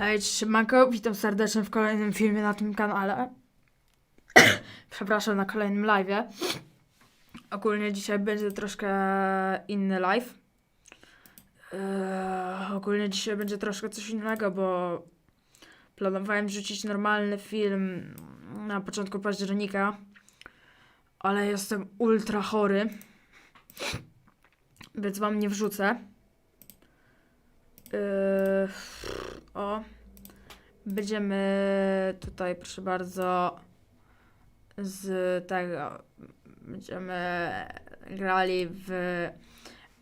Hej, siemanko, witam serdecznie w kolejnym filmie na tym kanale. Przepraszam, na kolejnym live'ie. Ogólnie dzisiaj będzie troszkę inny live. Eee, ogólnie dzisiaj będzie troszkę coś innego, bo planowałem rzucić normalny film na początku października, ale jestem ultra chory, więc wam nie wrzucę. Yy, o. Będziemy tutaj, proszę bardzo, z tego. Będziemy grali w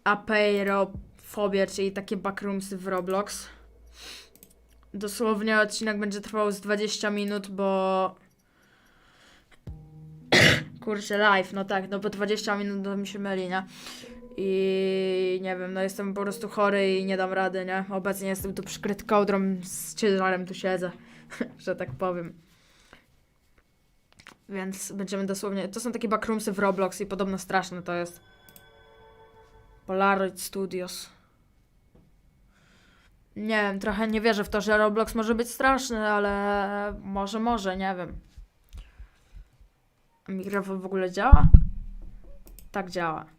Apeirofobię, czyli takie backroomsy w Roblox. Dosłownie odcinek będzie trwał z 20 minut, bo. Kurczę, live, no tak, no bo 20 minut to mi się myli, nie? I nie wiem, no jestem po prostu chory i nie dam rady, nie? Obecnie jestem tu przykryty kołdrą, z ciężarem tu siedzę, że tak powiem. Więc będziemy dosłownie... To są takie backroomsy w Roblox i podobno straszne to jest. Polaroid Studios. Nie wiem, trochę nie wierzę w to, że Roblox może być straszny, ale może, może, nie wiem. Mikrofon w ogóle działa? Tak działa.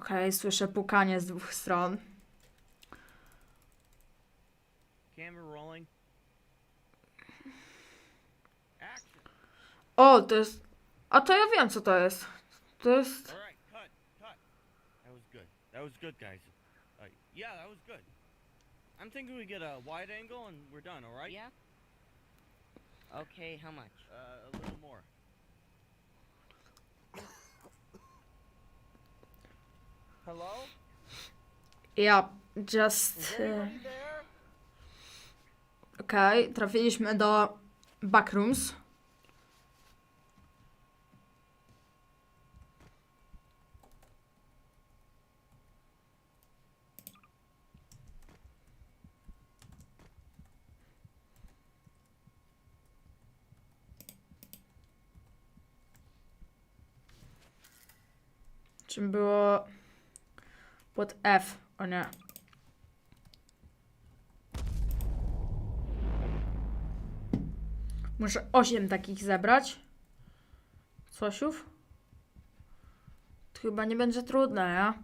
Okej, słyszę pukanie z dwóch stron. Camera rolling. Action. O, to jest... A to ja wiem, co to jest. To jest... All right, cut, cut. That was good. That was good, guys. Uh, yeah, that was good. I'm thinking we get a wide angle and we're done. All right? Yeah. Okay, how much? Uh, a little more. Hello? Ja, just... There? Okej, trafiliśmy do backrooms. Czym było pod F? O nie. Muszę 8 takich zebrać. Cosiów? To chyba nie będzie trudne, ja?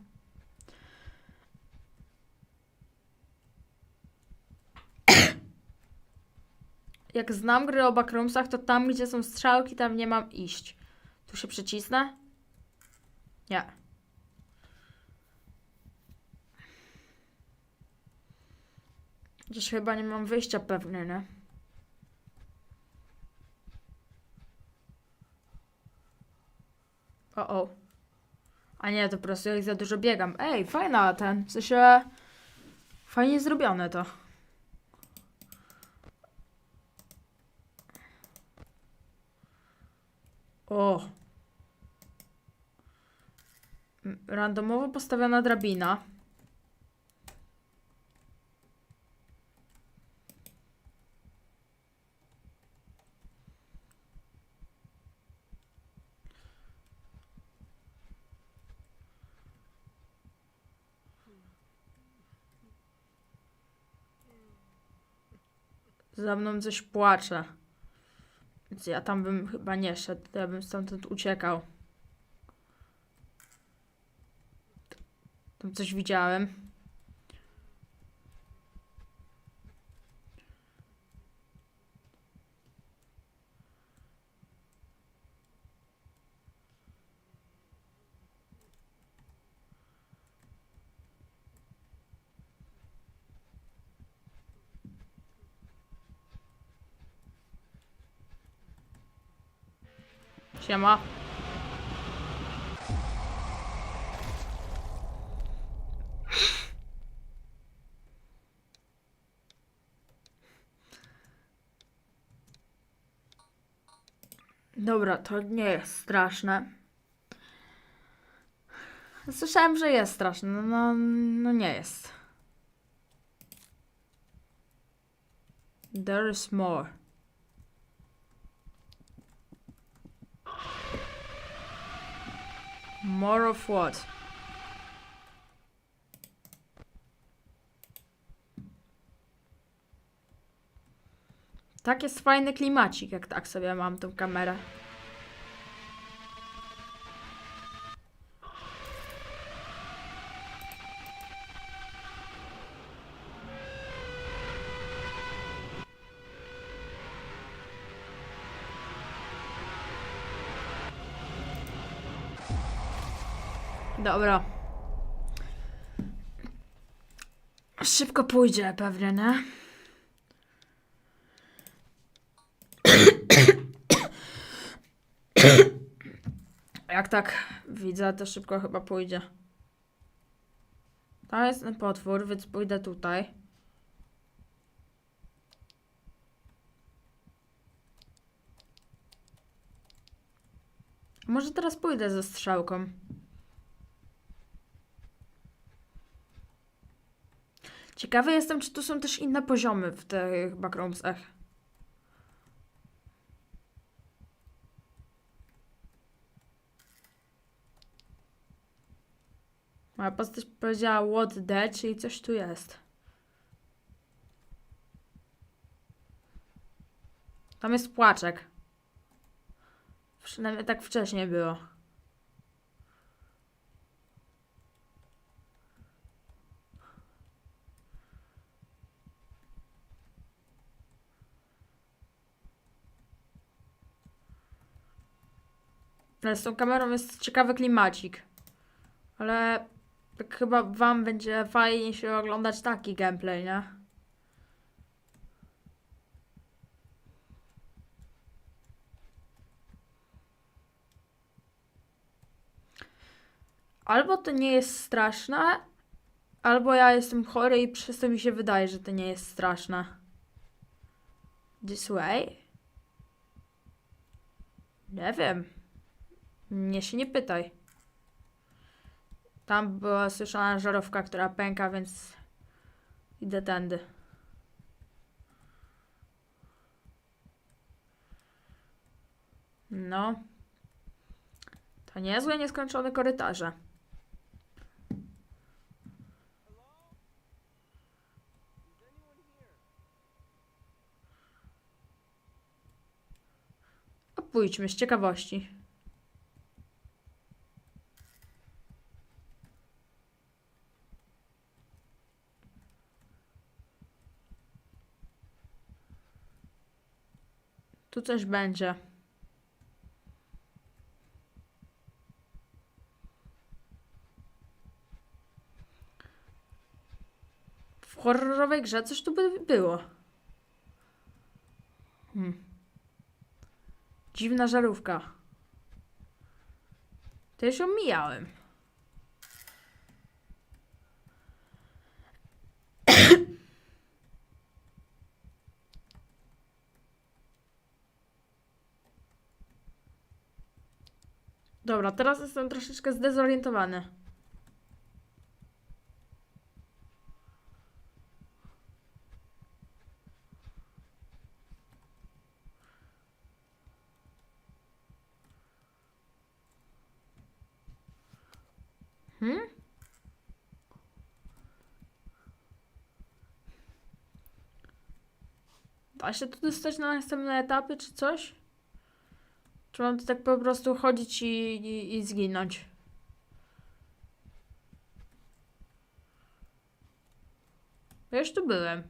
Jak znam gry o backroomsach, to tam, gdzie są strzałki, tam nie mam iść. Tu się przycisnę? Nie. Gdzieś chyba nie mam wyjścia pewnie, nie? O, o. A nie, to po prostu jak za dużo biegam. Ej, fajna ten, w sensie... Fajnie zrobione to. O. Randomowo postawiona drabina. Za mną coś płacze. Więc ja tam bym chyba nie szedł, ja bym stamtąd uciekał. Tam coś widziałem. Siema. Dobra, to nie jest straszne. Słyszałem, że jest straszne. No, no, no nie jest. There is more. More of what? Tak jest fajny klimacik, jak tak sobie mam tą kamerę. Dobra. Szybko pójdzie pewnie, nie? Jak tak widzę, to szybko chyba pójdzie. Tam jest ten potwór, więc pójdę tutaj. Może teraz pójdę ze strzałką. Ciekawy jestem, czy tu są też inne poziomy w tych backroomsach. Moja postać powiedziała what the, czyli coś tu jest. Tam jest płaczek. Przynajmniej tak wcześniej było. Ale z tą kamerą jest ciekawy klimacik. Ale tak chyba wam będzie fajnie się oglądać taki gameplay, nie? Albo to nie jest straszne, albo ja jestem chory i przez to mi się wydaje, że to nie jest straszne. This way? Nie wiem. Mnie się nie pytaj. Tam była słyszana żarówka, która pęka, więc idę tędy. No. To niezłe, nieskończone korytarze. A pójdźmy z ciekawości. Coś będzie. W horrorowej grze coś tu by było. Hmm. Dziwna żarówka. Już ją mijałem. Dobra, teraz jestem troszeczkę zdezorientowany. Hmm? Da się tu dostać na następne etapy, czy coś? Czy mam tu tak po prostu chodzić i, i, i zginąć? Ja już tu byłem.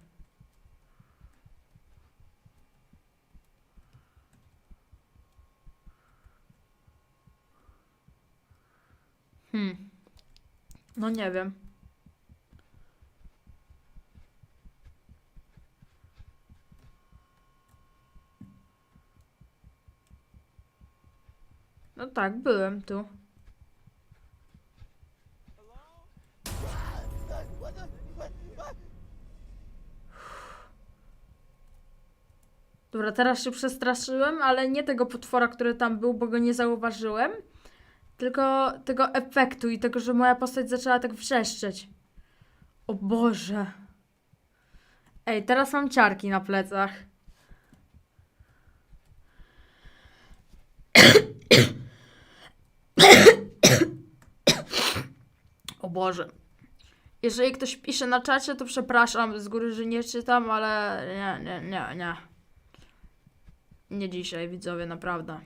Hmm. No nie wiem. No tak, byłem tu. Dobra, teraz się przestraszyłem, ale nie tego potwora, który tam był, bo go nie zauważyłem, tylko tego efektu i tego, że moja postać zaczęła tak wrzeszczeć. O Boże. Ej, teraz mam ciarki na plecach. O Boże. Jeżeli ktoś pisze na czacie, to przepraszam z góry, że nie czytam, ale nie, nie, nie, nie. Nie dzisiaj, widzowie, naprawdę.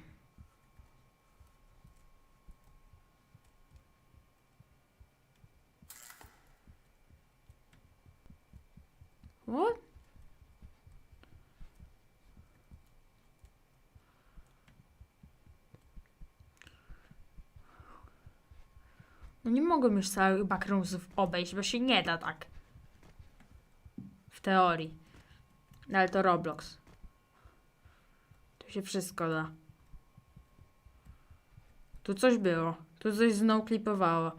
What? No nie mogłem już całych backroomsów obejść, bo się nie da tak. W teorii. No ale to Roblox. Tu się wszystko da. Tu coś było. Tu coś znowu klipowało.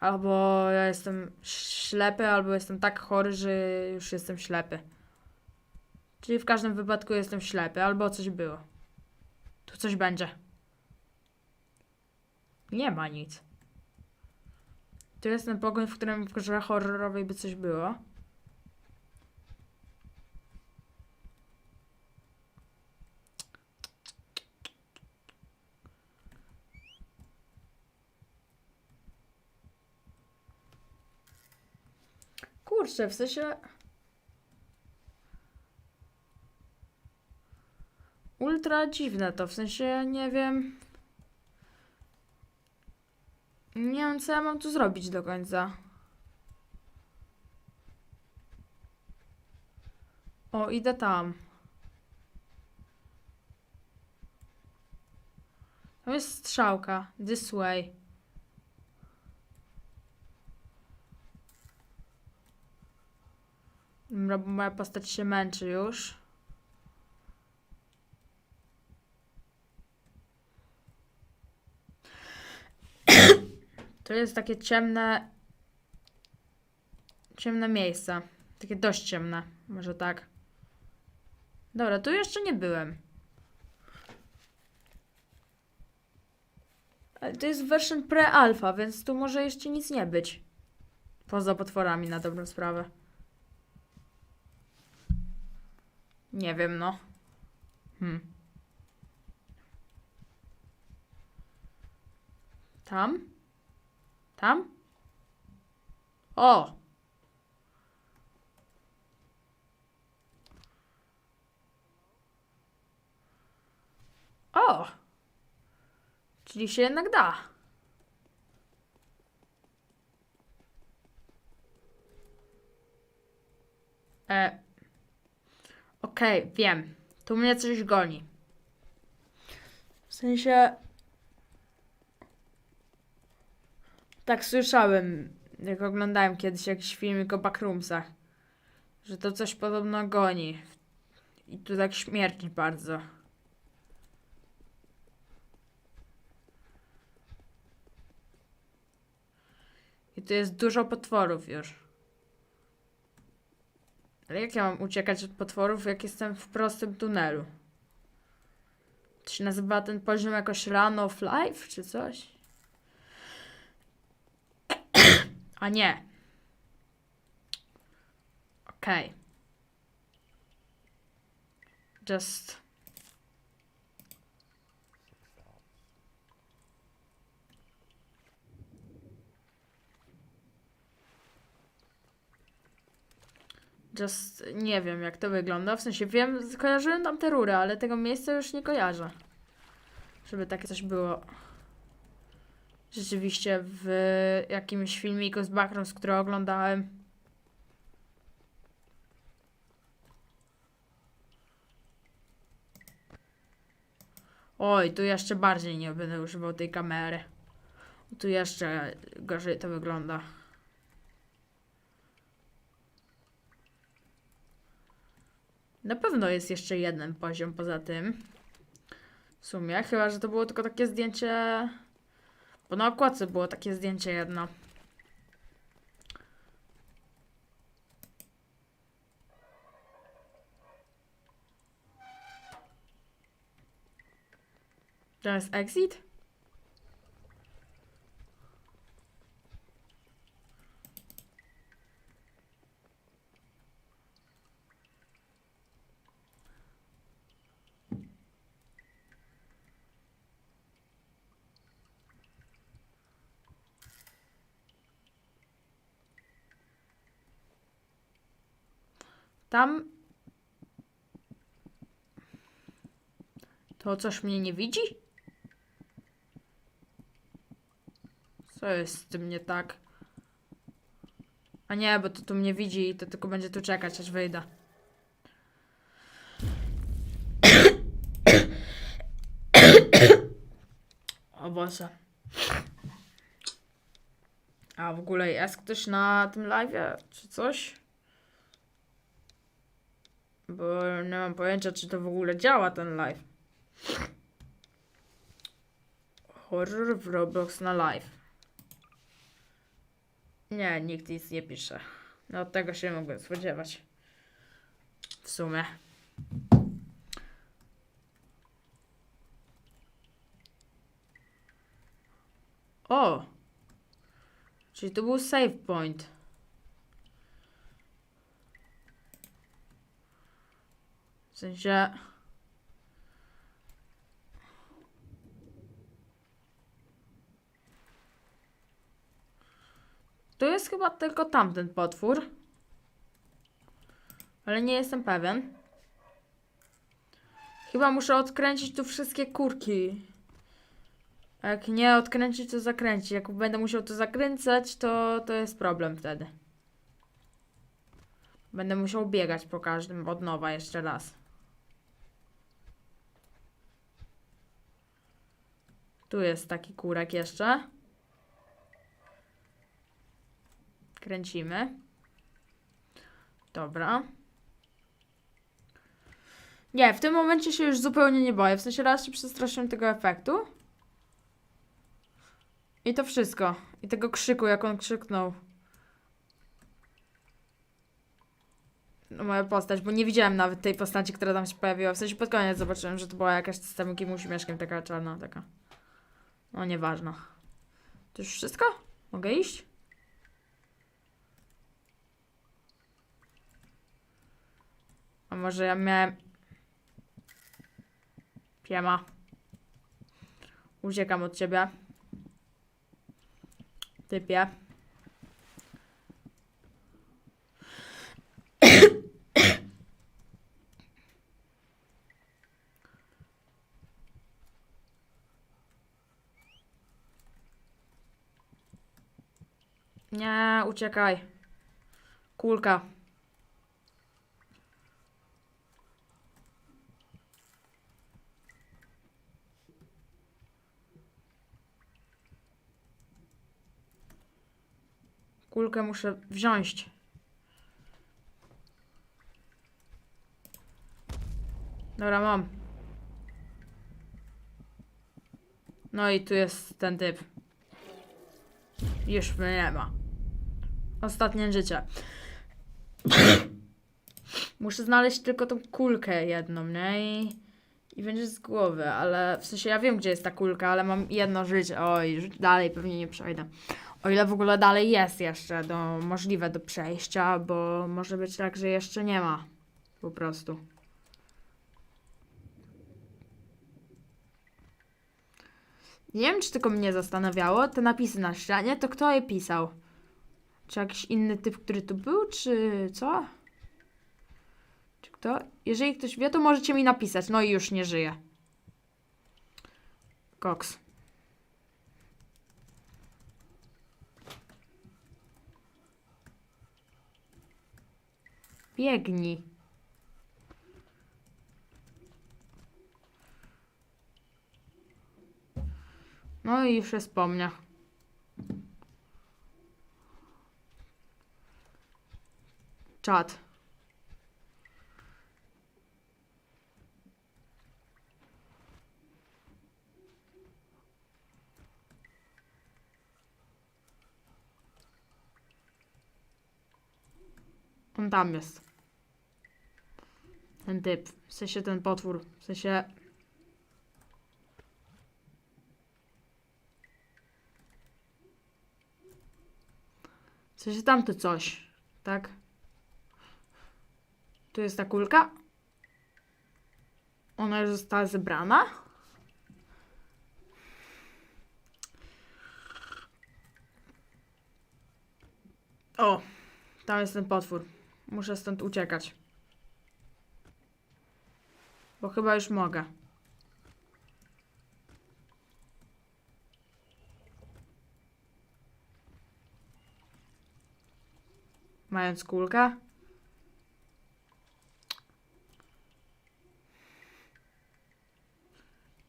Albo ja jestem ślepy, albo jestem tak chory, że już jestem ślepy. Czyli w każdym wypadku jestem ślepy, albo coś było. Tu coś będzie. Nie ma nic. Tu jest ten pogoń, w którym w grze horrorowej by coś było. Kurczę, w sensie... Ultra dziwne to, w sensie nie wiem... Nie wiem, co ja mam tu zrobić do końca. O, idę tam. Tam jest strzałka. This way. Dobra, bo moja postać się męczy już. To jest takie ciemne. Ciemne miejsce. Takie dość ciemne. Może tak. Dobra, tu jeszcze nie byłem. Ale to jest version pre-alpha, więc tu może jeszcze nic nie być. Poza potworami na dobrą sprawę. Nie wiem, no. Hmm. Tam? Tam? O! O! Czyli się jednak da. E. Okej, wiem. Tu mnie coś goni. W sensie. Tak słyszałem, jak oglądałem kiedyś jakiś filmik o backroomsach, że to coś podobno goni. I tu tak śmierci bardzo. I tu jest dużo potworów już. Ale jak ja mam uciekać od potworów, jak jestem w prostym tunelu? Się nazywa ten poziom jakoś Run of Life, czy coś? A nie. Okej. Just. Just nie wiem jak to wygląda. W sensie wiem, kojarzyłem tam te rury, ale tego miejsca już nie kojarzę. Żeby takie coś było rzeczywiście w jakimś filmiku z Backrooms, który oglądałem. Oj, tu jeszcze bardziej nie będę używał tej kamery. Tu jeszcze gorzej to wygląda. Na pewno jest jeszcze jeden poziom poza tym. W sumie, chyba że to było tylko takie zdjęcie. Bo na okładce było takie zdjęcie jedno. To jest exit? Tam. To coś mnie nie widzi? Co jest z tym nie tak? A nie, bo to tu mnie widzi i to tylko będzie tu czekać, aż wyjdę. O Boże. A w ogóle jest ktoś na tym live'ie, czy coś? Bo nie mam pojęcia, czy to w ogóle działa ten live. Horror w Roblox na live. Nie, nikt nic nie pisze. No tego się mogłem spodziewać. W sumie. O! Czyli to był save point. W sensie... To jest chyba tylko tamten potwór. Ale nie jestem pewien. Chyba muszę odkręcić tu wszystkie kurki. Jak nie odkręcić, to zakręcić. Jak będę musiał to zakręcać, to, to jest problem wtedy. Będę musiał biegać po każdym od nowa jeszcze raz. Tu jest taki kurek jeszcze. Kręcimy. Dobra. Nie, w tym momencie się już zupełnie nie boję. W sensie raz się przestraszyłem tego efektu. I to wszystko. I tego krzyku, jak on krzyknął. No, moja postać, bo nie widziałem nawet tej postaci, która tam się pojawiła. W sensie pod koniec zobaczyłem, że to była jakaś z tym jakimś taka czarna, taka. No, nieważne. To już wszystko? Mogę iść? A może ja miałem... Piema. Uciekam od ciebie. Typie. Nie, uciekaj. Kulka. Kulkę muszę wziąć. Dobra, mam. No i tu jest ten typ. Już mnie nie ma. Ostatnie życie. Muszę znaleźć tylko tą kulkę jedną, nie? I, I z głowy, ale w sensie ja wiem, gdzie jest ta kulka, ale mam jedno życie. Oj, dalej pewnie nie przejdę. O ile w ogóle dalej jest jeszcze do, możliwe do przejścia, bo może być tak, że jeszcze nie ma. Po prostu. Nie wiem, czy tylko mnie zastanawiało, te napisy na ścianie, to kto je pisał? Czy jakiś inny typ, który tu był, czy co? Czy kto? Jeżeli ktoś wie, to możecie mi napisać. No i już nie żyje. Koks. Biegnij. No i już jest po mnie. Czad. On tam jest. Ten typ. W sensie ten potwór. W sensie... W sensie tamto coś. Tak? Tu jest ta kulka. Ona już została zebrana. O, tam jest ten potwór. Muszę stąd uciekać. Bo chyba już mogę. Mając kulkę,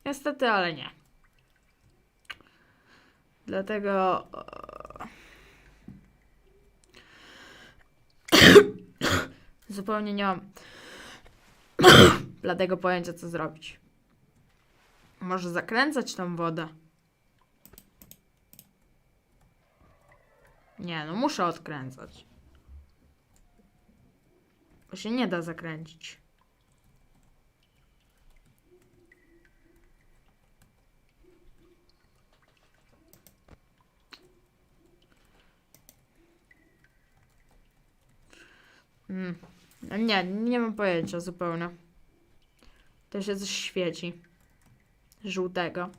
Niestety, ale nie. Dlatego. e, Zupełnie nie mam bladego pojęcia, co zrobić. Może zakręcać tą wodę? Nie, no muszę odkręcać. Bo się nie da zakręcić. Mm. No Nie, nie mam pojęcia zupełnie. To się coś świeci. Żółtego.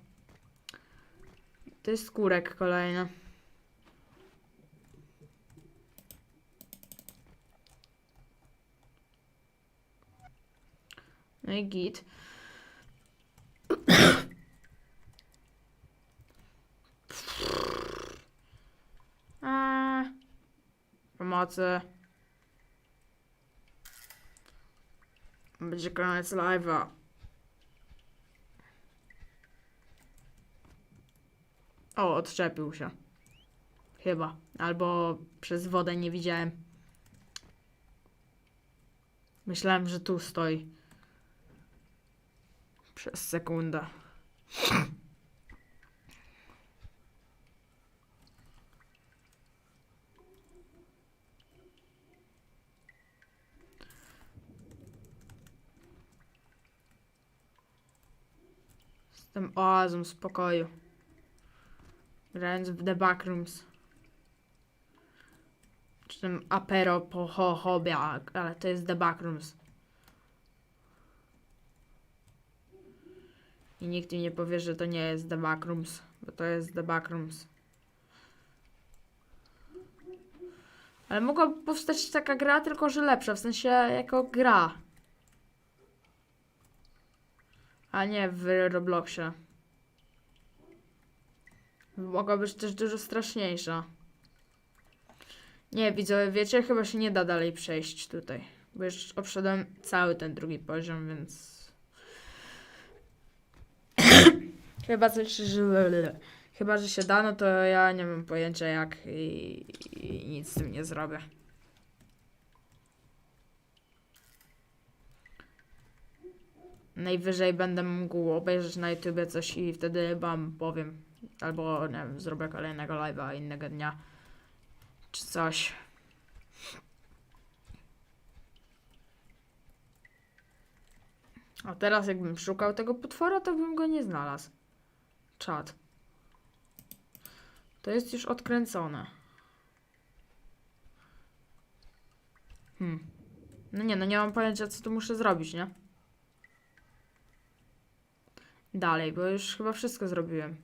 To jest skórek kolejny. No i git. A, pomocy. Będzie koniec live'a. O, odczepił się. Chyba. Albo przez wodę nie widziałem. Myślałem, że tu stoi. Przez sekundę. Jestem oazą spokoju. Grając w The Backrooms. Czy tym apero po ho hobie, ale to jest The Backrooms. I nikt mi nie powie, że to nie jest The Backrooms, bo to jest The Backrooms. Ale mogła powstać taka gra, tylko że lepsza, w sensie jako gra. A nie w Robloxie. Mogła być też dużo straszniejsza. Nie, widzowie, wiecie, chyba się nie da dalej przejść tutaj. Bo już obszedłem cały ten drugi poziom, więc... chyba coś, że... Chyba, że się da, no to ja nie mam pojęcia jak i, i nic z tym nie zrobię. Najwyżej będę mógł obejrzeć na YouTubie coś i wtedy wam powiem. Albo, nie wiem, zrobię kolejnego live'a innego dnia. Czy coś. A teraz jakbym szukał tego potwora, to bym go nie znalazł. Czad. To jest już odkręcone. Hmm. No nie, no nie mam pojęcia, co tu muszę zrobić, nie? Dalej, bo już chyba wszystko zrobiłem.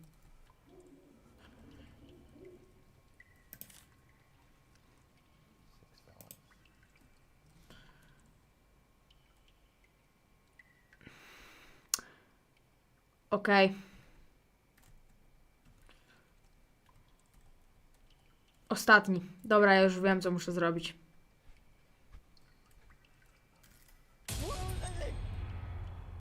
Okej. Ostatni. Dobra, ja już wiem, co muszę zrobić.